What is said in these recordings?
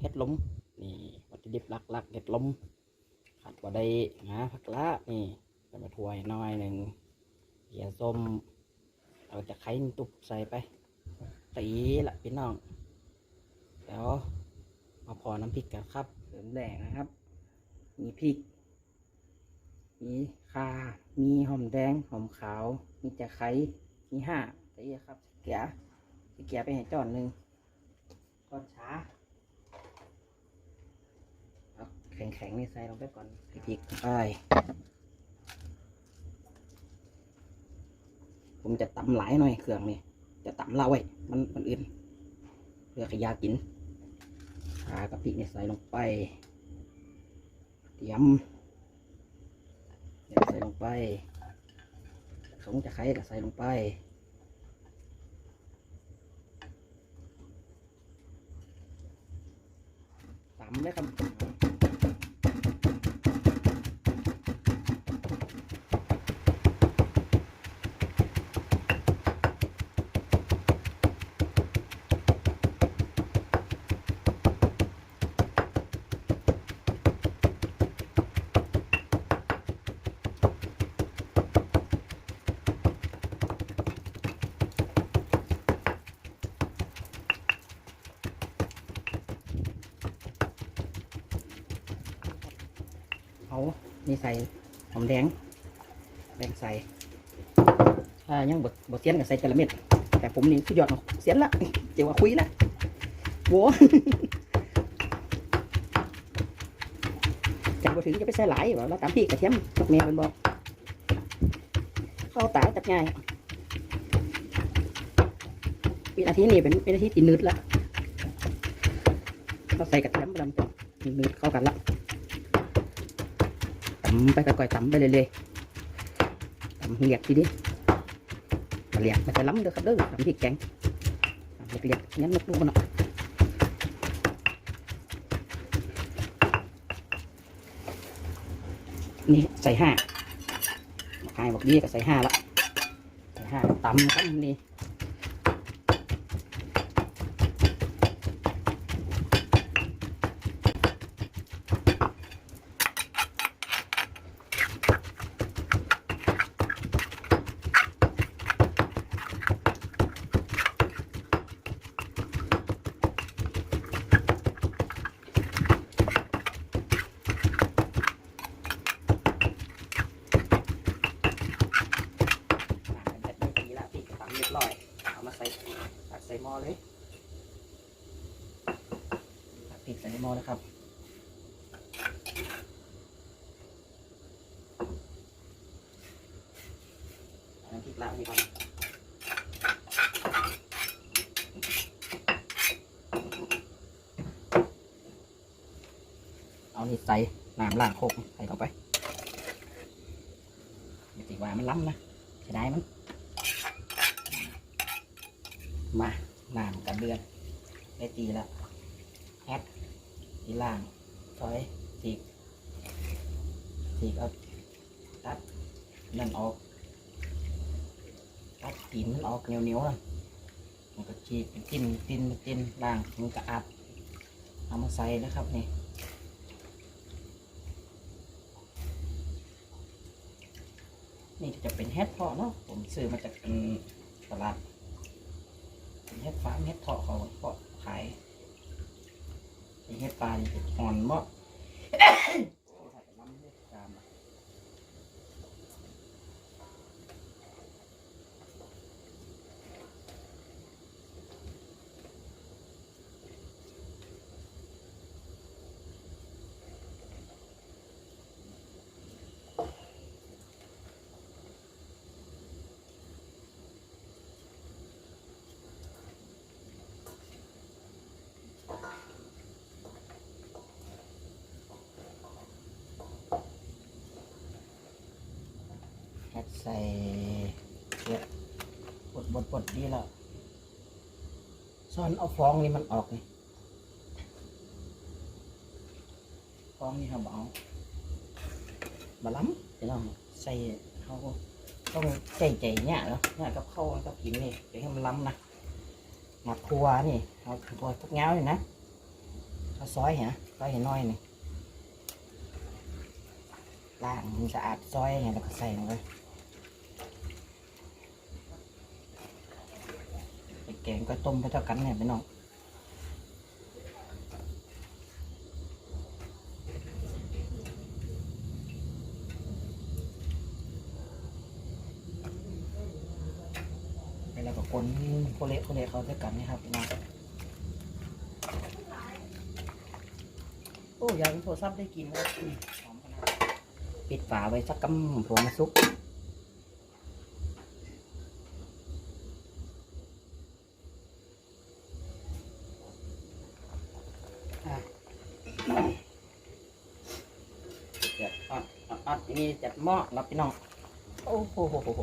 เห็ดล้มนี่วัตถุดิบหลักๆเห็ดล้มขาดว่าได้หาผักละนี่จะมาถวยน้อยหนึ่งเกียส้มเอาจะไข่ตุบใส่ไปตีละพี่น้องแล้วมาพอน้ำพริกกันครับเสริมแดงนะครับ มีพริก มีข่ามีหอมแดงหอมขาว มีจะไคร้มีห้าตีครับเกียเกียไปให้จอนหนึ่งก้อนช้าเอา แข็งๆนี่ใส่ลงไปก่อนใส่พริกไป ผมจะตำหลายหน่อยเครื่องนี่จะตำเล่าไว้ มันมันอื่นเพื่อขยากินข่ากับพริกนี่ใส่ลงไปเตรียมเดี๋ยวใส่ลงไป สงจะไข่ก็ใส่ลงไปตำเลยครับ เอา นี่ใส่หอมแดงแดงใส่ถ้ายังบดบดเสียนก็ใส่กระเม็ด แต่ผมนี่สุดยอดของเสียนละเจียวว่าคุยละโว้จับบ่ถึงจะไปใส่หลายว่าเราตามพี่กระเทียมกับแม่เป็นบอกเข้าตายตัดง่ายวินาทีนี้เป็นวินาทีตีนืดละเราใส่กระเทียมลำตัวนืดเข้ากันละำไปค่อยๆตำไปเรื่อยๆตำเลียกทีนี้เลียกมันจะล้ำเด้อครับเด้อตำพริกแกงเลียกๆงั้นนกลูกมันเนาะนี่ใส่ห้าขายบอกดีก็ใส่ห้าละใส่ห้าตำกันนี่อ่าเป็นแบบนี้ละพริกก็ตำเรียบร้อยเอามา ใส่ตักใส่หม้อเลยตักพริกใส่ในหม้อเลยครับน้ำพริกลาบนี่ก่อนเอานี่ใส่น้ำล้างโคกใส่เข้าไปอย่ติว่ามันล้ำนะเสียดายมัน มาน้ำกับเดือนได้ตีแล้วแอดทีล่างซอยสีกสีกเอาตัดนั่นออกตัดตีนมันออกเหนียวๆนะมันก็ฉีกเป็นจิ้นจิ้นจิ้นล่างมันก็อัดเอามาใส่นะครับนี่นี่จะเป็นเฮ็ดพาะเนาะผมซื้อมาจากตลาด เฮ็ดฟ้าร์มเฮ็ดเพอเขาเพอขายเฮ็ดปลานี่เป็นอ่อนเมาะแพ็คใส่เกลือบดบดบดดีแล้วซ่อนเอาฟองนี่มันออกนี่ฟองนี่เขาบอาบาล้ำเดี๋ยวเราใส่เขาต้องใจใจเนี่ยเนาะเนี่ยกับข้าวกับกินนี่เดี๋ยวให้มันล้ำนะหมักครัวนี่เอาครัวทุกเงาเลยนะข้าวซอยเห็นนะซอยเห็นน้อยนี่ล้างมันสะอาดซอยเห็นแล้วก็ใส่ลงไปไปแก งก็ต้มไปเท่ากันเนี่ยพี่น้องแล้วก็คนโคเละโคเละเขาด้วยกันนี่ครับพี่น้องโอ้ยางโทรศัพท์ได้กินแล้วอืมหอมขนาดปิดฝาไว้สักกำผมมาซุกอะเดี๋ยวอดอ ดีจัดหม้อรับพี่น้อง โอ้โหโหโหโห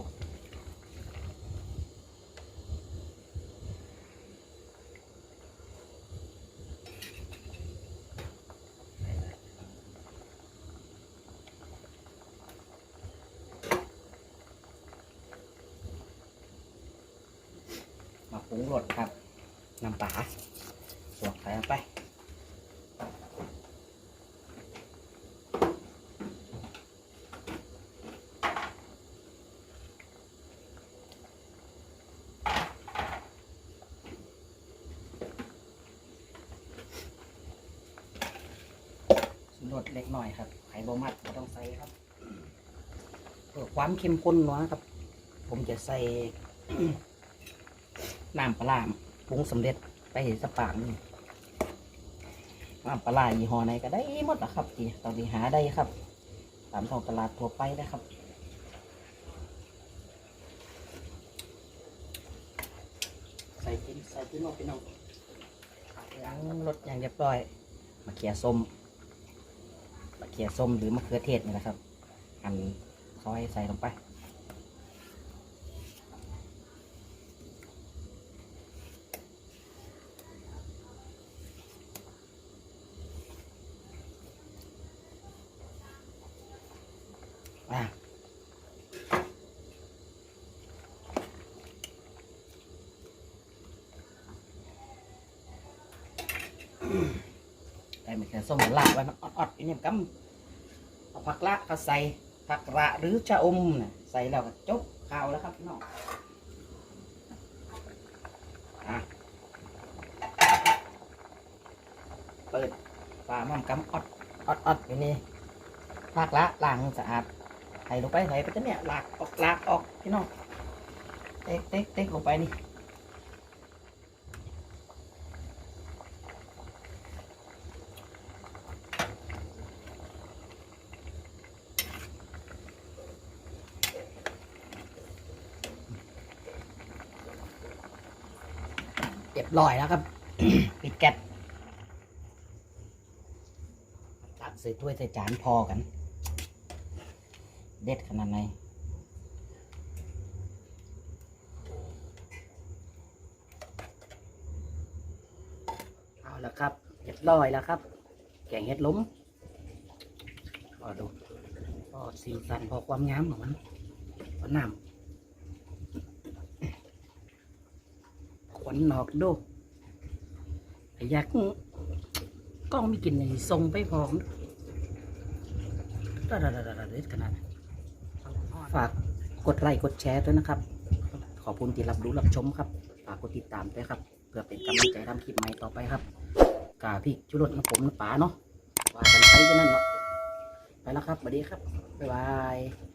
มาปรุงรสครับ น้ำปลาสวกใส่ลงไป รสเล็กหน่อยครับไข่บมัดไม่ต้องใส่ครับเพื่อความเข้มข้นนาะครับ ผมจะใส่น้ำปลาร้าปรุงสำเร็จไปสปากนี่น้ำปลาร้ายี่ห้อไหนก็ได้หมดนะครับที่ตอนนี้หาได้ครับ ตามท้องตลาดทั่วไปนะครับใส่กินใส่กินลงไปน้องล้างรสอย่างเรียบร้อย มาเขียส้ม ขือส้มหรือมะเขือเทศนี่นะครับอันซอยใส่ลงไปอะได้มะเขือส้มล ผักละก็ใส่ผักระหรือชะอมนะใส่แล้วก็จบข้าวแล้วครับพี่น้องเปิดฝาหม้อกำอดอดอดอยู่นี่ผักละล้างสะอาดใส่ลงไปใส่ไปจะเนี่ยหลากออกหลากออกพี่น้องเต็กเต็กเต็กลงไปนี่ เรียบร้อยแล้วครับ ปิดแก๊สตักใส่ถ้วยใส่จานพอกัน เด็ดขนาดไหนเอาละครับเรียบร้อยแล้วครับ แกงเห็ดล้มพอดูพอสีสันพอความงามของมันพอน้ำ ขวัญหนอกดูอยากกล้องมีกินอย่างนี้ส่งไปพร้อมดาดาดาดาเด็ดขนาดนั้นฝากกดไลค์กดแชร์ด้วยนะครับ ขอบคุณที่รับรู้รับชมครับฝากกดติดตามด้วยครับ เพื่อเป็นกำลังใจทำคลิปใหม่ต่อไปครับกาพี่ชุรสนะผมนะป๋าเนาะว่ากันไปกันนั่นเนาะไปแล้วครับสวัสดีครับบ๊ายบาย